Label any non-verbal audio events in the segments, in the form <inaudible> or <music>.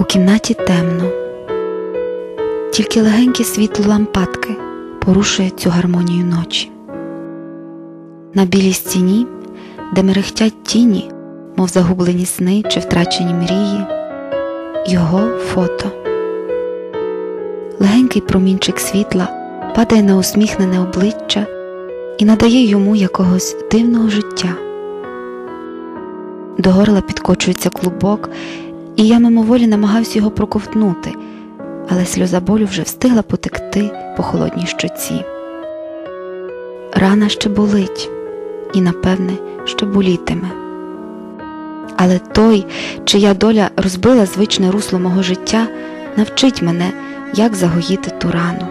У кімнаті темно, тільки легеньке світло лампадки порушує цю гармонію ночі. На білій стіні, де мерехтять тіні, мов загублені сни чи втрачені мрії, його фото. Легенький промінчик світла падає на усміхнене обличчя і надає йому якогось дивного життя. До горла підкочується клубок, і я мимоволі намагався його проковтнути, але сльоза болю вже встигла потекти по холодній щоці. Рана ще болить і, напевне, ще болітиме. Але той, чия доля розбила звичне русло мого життя, навчить мене, як загоїти ту рану.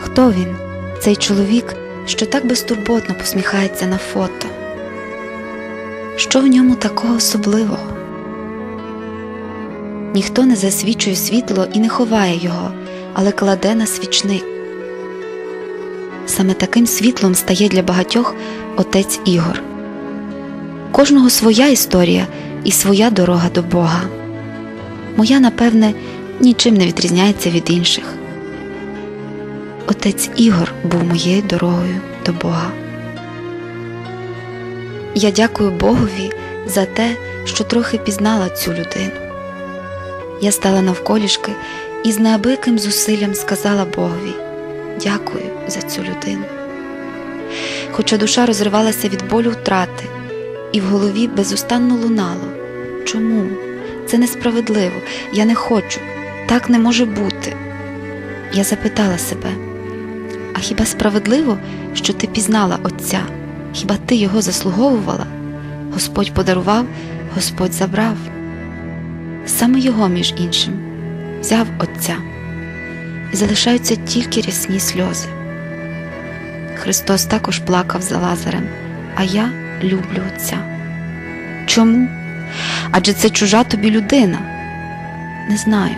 Хто він, цей чоловік, що так безтурботно посміхається на фото? Що в ньому такого особливого? Ніхто не засвічує світло і не ховає його, але кладе на свічник. Саме таким світлом стає для багатьох отець Ігор. Кожного своя історія і своя дорога до Бога. Моя, напевне, нічим не відрізняється від інших. Отець Ігор був моєю дорогою до Бога. Я дякую Богові за те, що трохи пізнала цю людину. Я стала навколішки і з неабияким зусиллям сказала Богові дякую за цю людину. Хоча душа розривалася від болю втрати, і в голові безустанно лунало чому? Це несправедливо, я не хочу, так не може бути. Я запитала себе, а хіба справедливо, що ти пізнала Отця? Хіба ти його заслуговувала? Господь подарував, Господь забрав. Саме його, між іншим, взяв Отця, і залишаються тільки рясні сльози. Христос також плакав за Лазарем, а я люблю Отця. Чому? Адже це чужа тобі людина. Не знаю.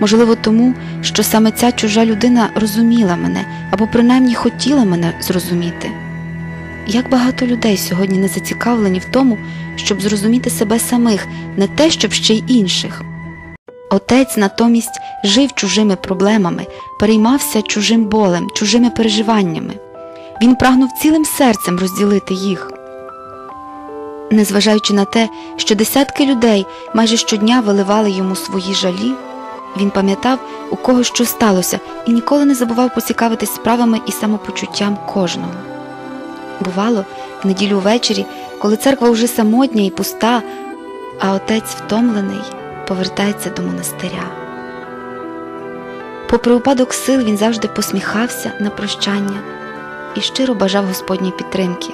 Можливо, тому, що саме ця чужа людина розуміла мене або принаймні хотіла мене зрозуміти. Як багато людей сьогодні не зацікавлені в тому, щоб зрозуміти себе самих, не те, щоб ще й інших. Отець натомість жив чужими проблемами, переймався чужим болем, чужими переживаннями. Він прагнув цілим серцем розділити їх. Незважаючи на те, що десятки людей майже щодня виливали йому свої жалі, він пам'ятав, у кого що сталося, і ніколи не забував поцікавитись справами і самопочуттям кожного. Бувало, в неділю ввечері, коли церква вже самотня і пуста, а отець втомлений повертається до монастиря. Попри упадок сил, він завжди посміхався на прощання і щиро бажав Господньої підтримки,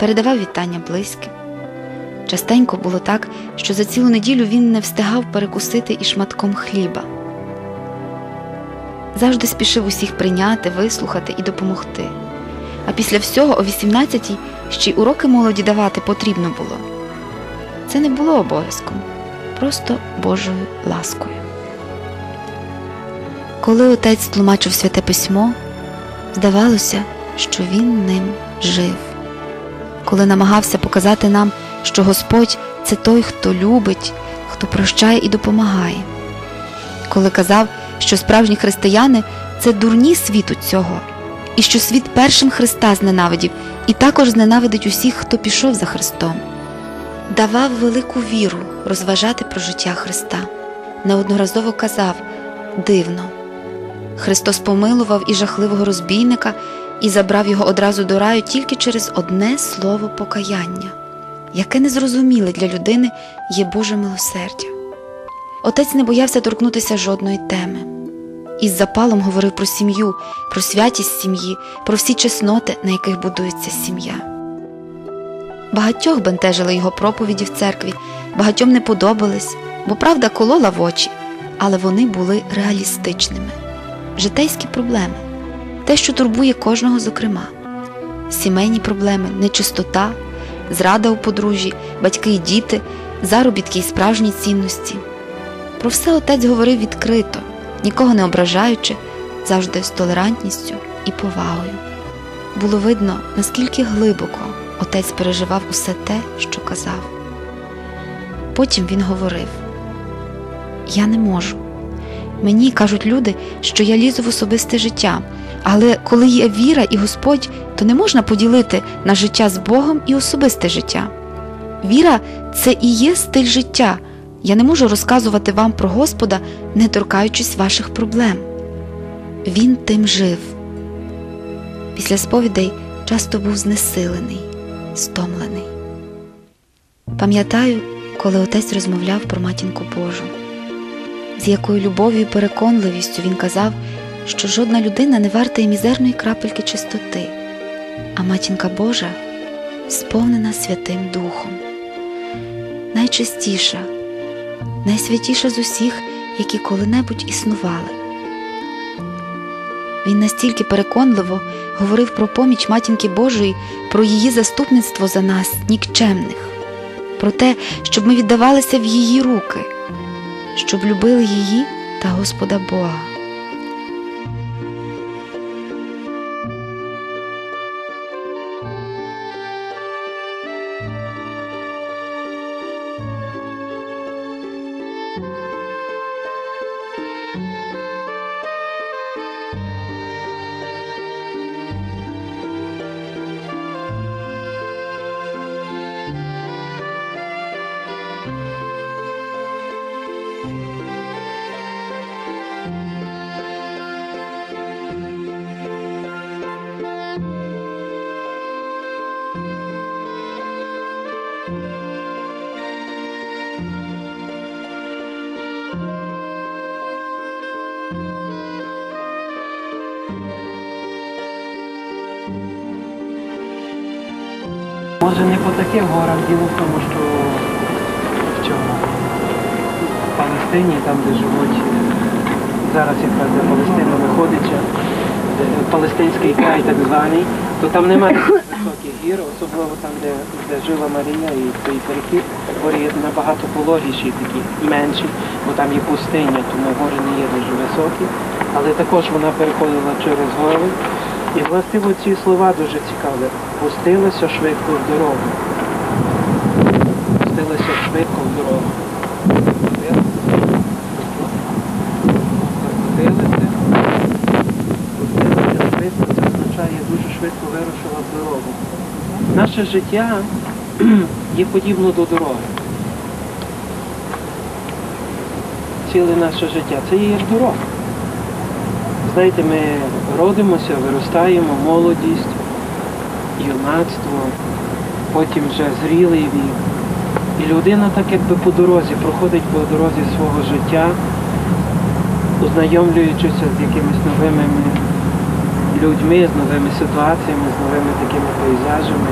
передавав вітання близьким. Частенько було так, що за цілу неділю він не встигав перекусити і шматком хліба. Завжди спішив усіх прийняти, вислухати і допомогти. А після всього о 18-й ще й уроки молоді давати потрібно було. Це не було обов'язком, просто Божою ласкою. Коли отець тлумачив святе письмо, здавалося, що він ним жив. Коли намагався показати нам, що Господь це той, хто любить, хто прощає і допомагає. Коли казав, що справжні християни це дурні світу цього, і що світ першим Христа зненавидів і також зненавидить усіх, хто пішов за Христом, давав велику віру розважати про життя Христа. Неодноразово казав дивно. Христос помилував і жахливого розбійника і забрав його одразу до раю тільки через одне слово покаяння, яке незрозуміле для людини є Боже милосердя. Отець не боявся торкнутися жодної теми. Із запалом говорив про сім'ю, про святість сім'ї, про всі чесноти, на яких будується сім'я. Багатьох бентежили його проповіді в церкві, багатьом не подобались, бо правда колола в очі, але вони були реалістичними. Житейські проблеми, те, що турбує кожного, зокрема, сімейні проблеми, нечистота, зрада у подружжі, батьки і діти, заробітки і справжні цінності. Про все отець говорив відкрито, нікого не ображаючи, завжди з толерантністю і повагою. Було видно, наскільки глибоко отець переживав усе те, що казав. Потім він говорив: я не можу. Мені кажуть люди, що я лізу в особисте життя, але коли є віра і Господь, то не можна поділити на життя з Богом і особисте життя. Віра це і є стиль життя. Я не можу розказувати вам про Господа, не торкаючись ваших проблем. Він тим жив. Після сповідей часто був знесилений, стомлений. Пам'ятаю, коли отець розмовляв про матінку Божу, з якою любов'ю і переконливістю він казав, що жодна людина не варта й мізерної крапельки чистоти, а матінка Божа сповнена Святим Духом, найчистіша, найсвятіша з усіх, які коли-небудь існували. Він настільки переконливо говорив про поміч матінки Божої, про її заступництво за нас, нікчемних, про те, щоб ми віддавалися в її руки, щоб любили її та Господа Бога. Може не по таких горах, діло в тому, що в чому? В Палестині, там де живуть, зараз якраз де Палестина виходить, палестинський край так званий, то там немає високих гір, особливо там, де, де жила Марія і цей перехід, гори є набагато пологіші, такі менші, бо там є пустиня, тому гори не є дуже високі. Але також вона переходила через гори. І властиво ці слова дуже цікаві. Пустилася швидко в дорогу. Пустилася швидко в дорогу. Прокотилася. Швидко, це означає дуже швидко вирушила в дорогу. Наше життя <clears throat> є подібно до дороги. Ціле наше життя це є ж дорога. Знаєте, ми родимося, виростаємо, молодість, юнацтво, потім вже зрілий вік. І людина так якби по дорозі, проходить по дорозі свого життя, ознайомлюючися з якимись новими людьми, з новими ситуаціями, з новими такими пейзажами,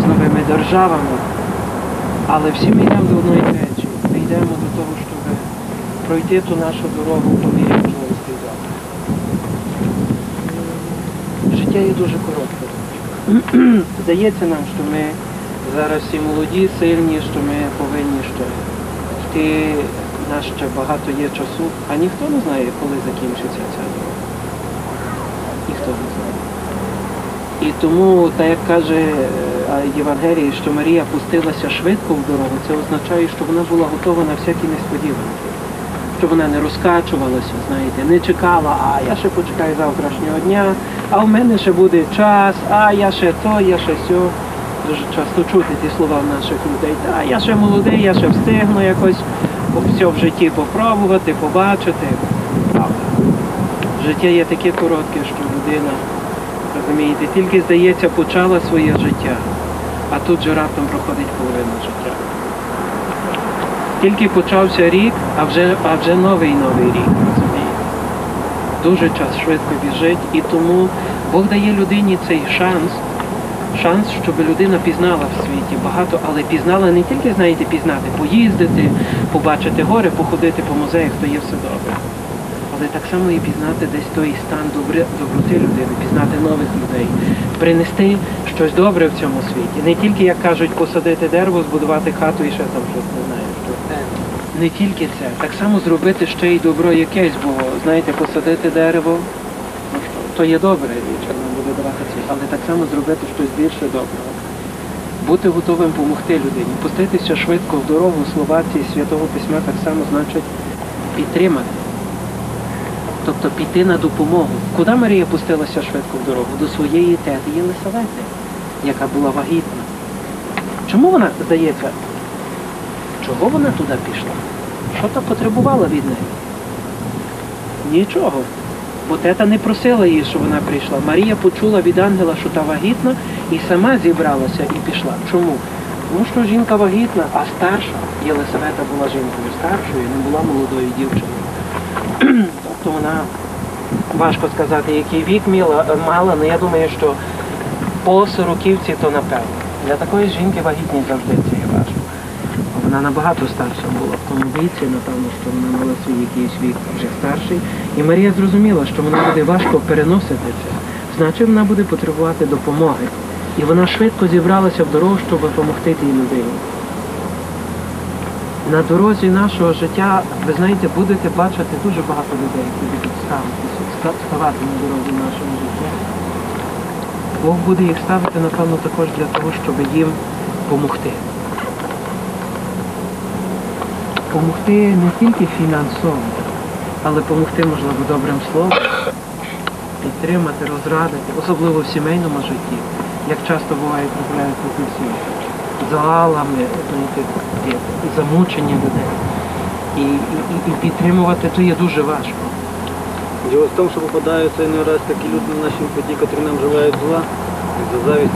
з новими державами. Але всі ми йдемо до одної речі. Ми йдемо до того, щоб пройти ту нашу дорогу по Життя є дуже коротке. <clears throat> Здається нам, що ми зараз всі молоді, сильні, що ми повинні що йти, в нас ще багато є часу, а ніхто не знає, коли закінчиться ця дорога. Ніхто не знає. І тому, так як каже е, Євангеліє, що Марія пустилася швидко в дорогу, це означає, що вона була готова на всякі несподіванки. Що вона не розкачувалася, знаєте, не чекала, а я ще почекаю завтрашнього дня, а в мене ще буде час, а я ще то, я ще сьо. Дуже часто чути ті слова в наших людей. Та я ще молодий, я ще встигну якось все в житті попробувати, побачити. Правда. Життя є таке коротке, що людина, розумієте, тільки, здається, почала своє життя, а тут же раптом проходить половина життя. Тільки почався рік, а вже, а вже новий новий рік, розумієте. Дуже час швидко біжить, і тому Бог дає людині цей шанс, шанс, щоб людина пізнала в світі багато, але пізнала не тільки, знаєте, пізнати, поїздити, побачити гори, походити по музеях, то є все добре. Але так само і пізнати десь той стан добри, доброти людини, пізнати нових людей, принести щось добре в цьому світі. Не тільки, як кажуть, посадити дерево, збудувати хату і ще там щось не знаю. Не тільки це, так само зробити ще й добро якесь, бо знаєте, посадити дерево, ну, то є добре річ, воно буде давати ці, але так само зробити щось більше доброго. Бути готовим допомогти людині, пуститися швидко в дорогу, слова ці святого письма так само значить підтримати. Тобто піти на допомогу. Куди Марія пустилася швидко в дорогу? До своєї тети Єлисавети, яка була вагітна. Чому вона, здається, чого вона туди пішла? Що то потребувала від неї? Нічого. Бо тета не просила її, щоб вона прийшла. Марія почула від ангела, що та вагітна, і сама зібралася і пішла. Чому? Тому що жінка вагітна, а старша, Єлисавета була жінкою старшою, не була молодою дівчиною. <clears throat> тобто вона, важко сказати, який вік мала, мала, але я думаю, що по сороківці то напевно. Для такої жінки вагітність завжди важко. Вона набагато старша була в тому віці, напевно, що вона мала свій якийсь вік вже старший. І Марія зрозуміла, що вона буде важко переносити це. Значить, вона буде потребувати допомоги. І вона швидко зібралася в дорогу, щоб допомогти тій людині. На дорозі нашого життя, ви знаєте, будете бачити дуже багато людей, які будуть ставитися, ставати на дорозі нашого життя. Бог буде їх ставити, напевно, також для того, щоб їм допомогти. Помогти не тільки фінансово, але допомогти, можливо, добрим словом, підтримати, розрадити, особливо в сімейному житті, як часто буває трапляються ці всі ті замучені людей. І, і, і- підтримувати то є дуже важко. Діло в тому, що попадаються не раз такі люди на нашій путі, котрі нам желають зла, і за завість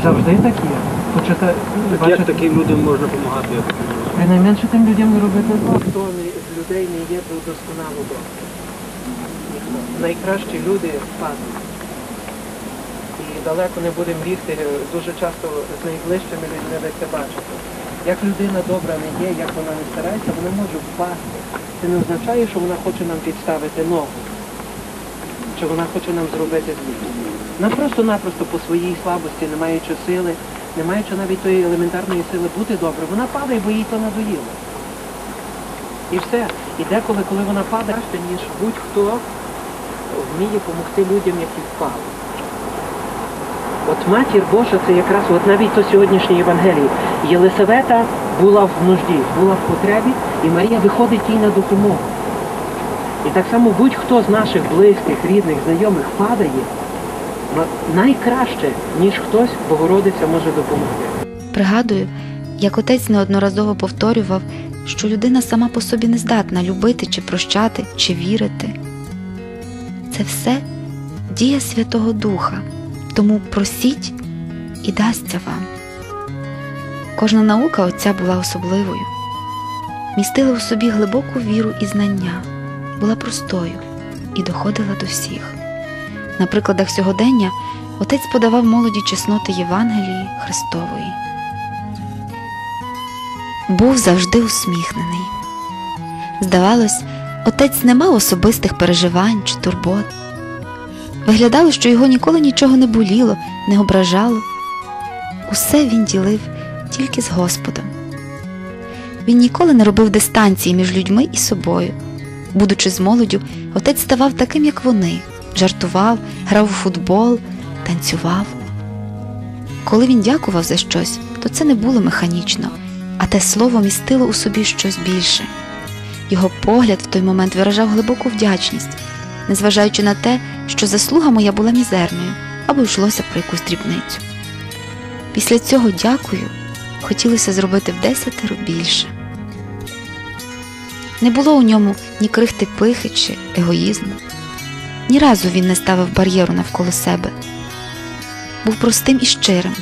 що Завжди так є. Почита... як бачите, таким людям можна допомагати, я так не знаю. Найменше тим людям не робити зло. Хто не- з людей не є до досконало добре. Ніхто. Найкращі люди падають. І далеко не будемо бігти. Дуже часто з найближчими людьми ви це бачите. Як людина добра не є, як вона не старається, вона може впасти. Це не означає, що вона хоче нам підставити ногу. Чи вона хоче нам зробити злі. Вона просто-напросто по своїй слабості, не маючи сили, не маючи навіть тої елементарної сили бути добре, вона падає, бо їй то надоїло. І все. І деколи, коли вона падає, краще, ніж будь-хто вміє допомогти людям, які впали. От матір Божа це якраз, от навіть то сьогоднішнє Євангеліє. Єлисавета була в нужді, була в потребі, і Марія виходить їй на допомогу. І так само будь-хто з наших близьких, рідних, знайомих падає, найкраще, ніж хтось, Богородиця може допомогти. Пригадую, як отець неодноразово повторював, що людина сама по собі не здатна любити чи прощати, чи вірити. Це все дія Святого Духа, тому просіть і дасться вам. Кожна наука отця була особливою, містила у собі глибоку віру і знання, була простою і доходила до всіх. На прикладах сьогодення отець подавав молоді чесноти Євангелії Христової. Був завжди усміхнений. Здавалось, отець не мав особистих переживань чи турбот. Виглядало, що його ніколи нічого не боліло, не ображало. Усе він ділив тільки з Господом. Він ніколи не робив дистанції між людьми і собою. Будучи з молоддю, отець ставав таким, як вони, жартував, грав у футбол, танцював. Коли він дякував за щось, то це не було механічно, а те слово містило у собі щось більше. Його погляд в той момент виражав глибоку вдячність, незважаючи на те, що заслуга моя була мізерною або йшлося про якусь дрібницю. Після цього дякую хотілося зробити в десятеро більше. Не було у ньому ні крихти пихи чи егоїзму. Ні разу він не ставив бар'єру навколо себе. Був простим і щирим,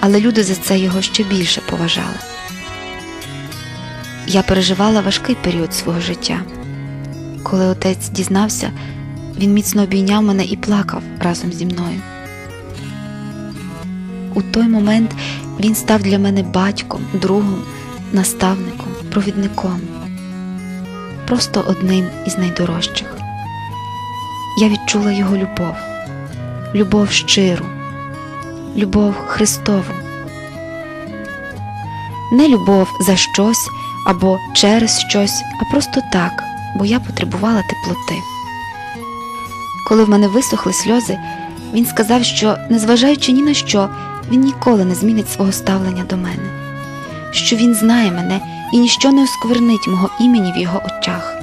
але люди за це його ще більше поважали. Я переживала важкий період свого життя. Коли отець дізнався, він міцно обійняв мене і плакав разом зі мною. У той момент він став для мене батьком, другом, наставником, провідником, просто одним із найдорожчих. Я відчула його любов, любов щиру, любов Христову. Не любов за щось або через щось, а просто так, бо я потребувала теплоти. Коли в мене висохли сльози, він сказав, що, незважаючи ні на що, він ніколи не змінить свого ставлення до мене, що він знає мене і ніщо не осквернить мого імені в його очах.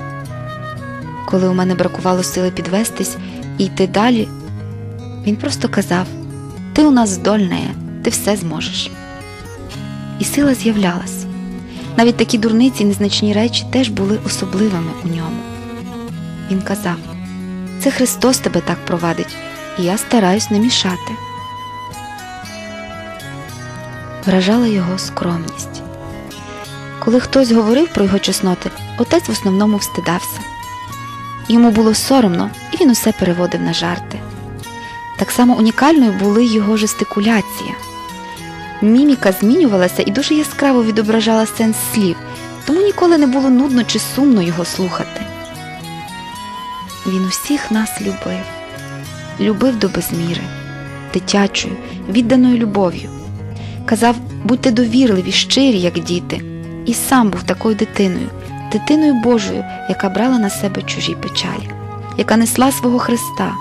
Коли у мене бракувало сили підвестись і йти далі, він просто казав: Ти у нас здольна, ти все зможеш. І сила з'являлась. Навіть такі дурниці незначні речі теж були особливими у ньому. Він казав: Це Христос тебе так провадить, і я стараюсь не мішати. Вражала його скромність. Коли хтось говорив про його чесноти, отець в основному встидався. Йому було соромно, і він усе переводив на жарти. Так само унікальною були його жестикуляція. Міміка змінювалася і дуже яскраво відображала сенс слів, тому ніколи не було нудно чи сумно його слухати. Він усіх нас любив, любив до безміри, дитячою, відданою любов'ю. Казав, будьте довірливі, щирі, як діти, і сам був такою дитиною, дитиною Божою, яка брала на себе чужі печалі, яка несла свого Христа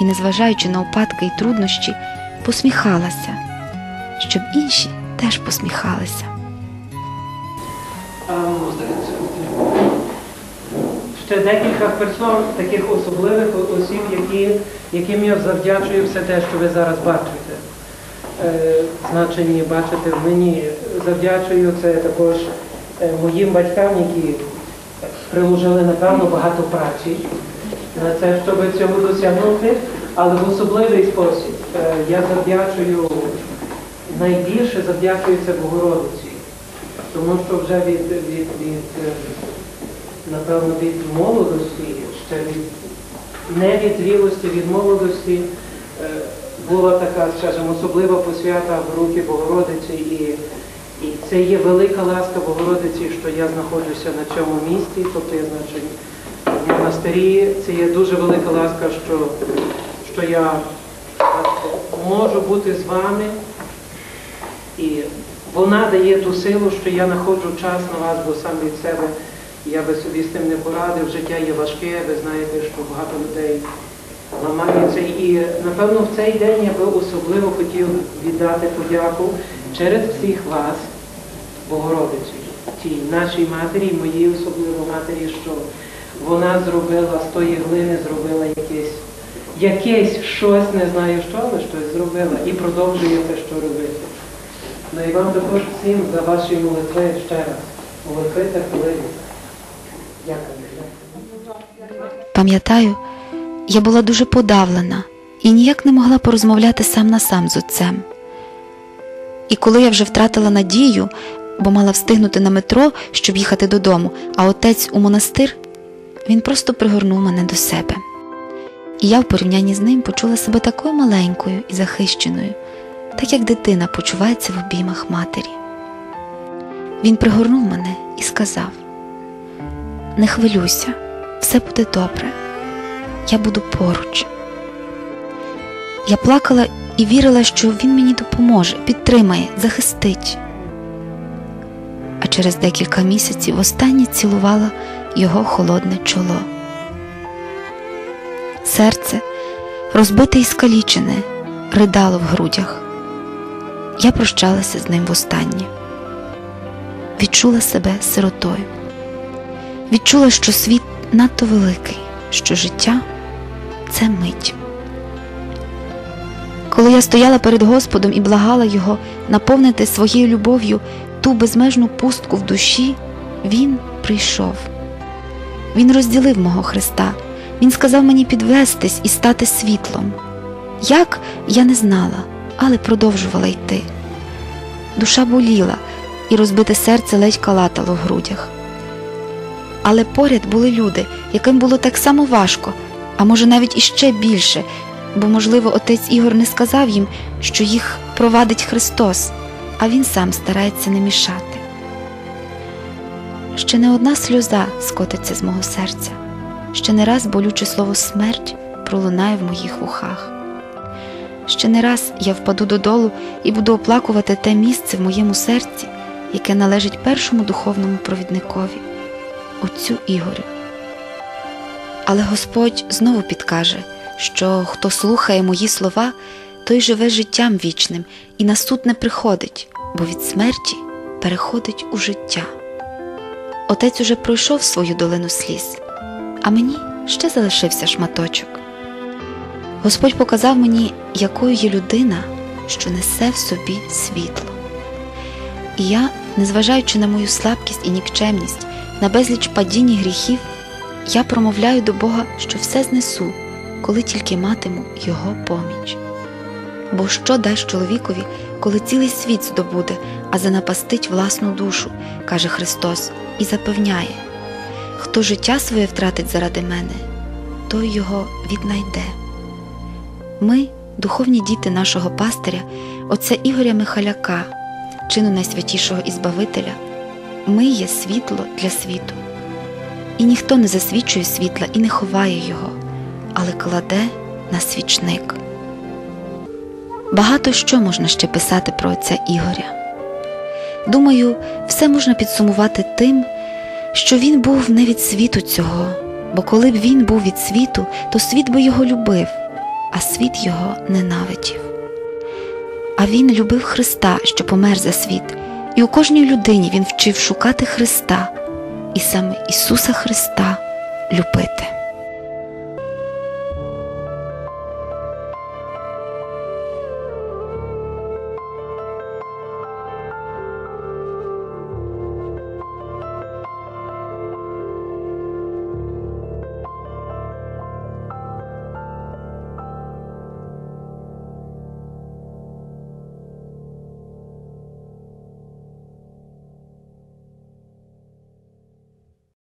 і, незважаючи на опадки і труднощі, посміхалася, щоб інші теж посміхалися. Ще декілька персон, таких особливих осіб, які, яким я завдячую все те, що ви зараз бачите. Е, значені бачите в мені. Завдячую це також моїм батькам, які приложили, напевно, багато праці на це, щоб цього досягнути, але в особливий спосіб. Е, я завдячую, найбільше завдячую Богородиці, тому що вже від, від, від е, напевно, від молодості, ще від не від від молодості е, була така, скажімо, особлива посвята в руки Богородиці, і, і це є велика ласка Богородиці, що я знаходжуся на цьому місці, тобто я значить в монастирі. Це є дуже велика ласка, що, що я можу бути з вами. І вона дає ту силу, що я знаходжу час на вас, бо сам від себе я би собі з тим не порадив. Життя є важке, ви знаєте, що багато людей ламаються. І напевно в цей день я би особливо хотів віддати подяку через всіх вас, Богородиці, тій нашій матері, моїй особливо матері, що вона зробила з тої глини, зробила якесь, якесь щось, не знаю що, але щось зробила і продовжує те, що робити. Ну і вам також всім за ваші молитви ще раз. Молитви та хвилини. Дякую. Пам'ятаю, я була дуже подавлена і ніяк не могла порозмовляти сам на сам з отцем. І коли я вже втратила надію, бо мала встигнути на метро, щоб їхати додому, а отець у монастир, він просто пригорнув мене до себе. І я в порівнянні з ним почула себе такою маленькою і захищеною, так як дитина почувається в обіймах матері. Він пригорнув мене і сказав: Не хвилюйся, все буде добре, я буду поруч. Я плакала і вірила, що він мені допоможе, підтримає, захистить. А через декілька місяців востаннє цілувала його холодне чоло. Серце, розбите і скалічене, ридало в грудях. Я прощалася з ним востаннє. Відчула себе сиротою. Відчула, що світ надто великий, що життя це мить. Коли я стояла перед Господом і благала Його наповнити своєю любов'ю ту безмежну пустку в душі, Він прийшов. Він розділив мого Христа, Він сказав мені підвестись і стати світлом. Як я не знала, але продовжувала йти. Душа боліла, і розбите серце ледь калатало в грудях. Але поряд були люди, яким було так само важко, а може навіть іще більше, бо, можливо, отець Ігор не сказав їм, що їх провадить Христос, а він сам старається не мішати. Ще не одна сльоза скотиться з мого серця, ще не раз болюче слово смерть пролунає в моїх вухах. Ще не раз я впаду додолу і буду оплакувати те місце в моєму серці, яке належить першому духовному провідникові, отцю Ігорю. Але Господь знову підкаже, що хто слухає мої слова, той живе життям вічним і на суд не приходить, бо від смерті переходить у життя. Отець уже пройшов свою долину сліз, а мені ще залишився шматочок. Господь показав мені, якою є людина, що несе в собі світло. І я, незважаючи на мою слабкість і нікчемність, на безліч падінь і гріхів, я промовляю до Бога, що все знесу, коли тільки матиму Його поміч. Бо що дасть чоловікові, коли цілий світ здобуде, а занапастить власну душу, каже Христос, і запевняє: хто життя своє втратить заради мене, той його віднайде. Ми, духовні діти нашого пастиря, отця Ігоря Михаляка, чину найсвятішого Ізбавителя, ми є світло для світу. І ніхто не засвічує світла і не ховає його, але кладе на свічник. Багато що можна ще писати про отця Ігоря. Думаю, все можна підсумувати тим, що він був не від світу цього, бо коли б він був від світу, то світ би його любив, а світ його ненавидів. А він любив Христа, що помер за світ, і у кожній людині він вчив шукати Христа і саме Ісуса Христа любити.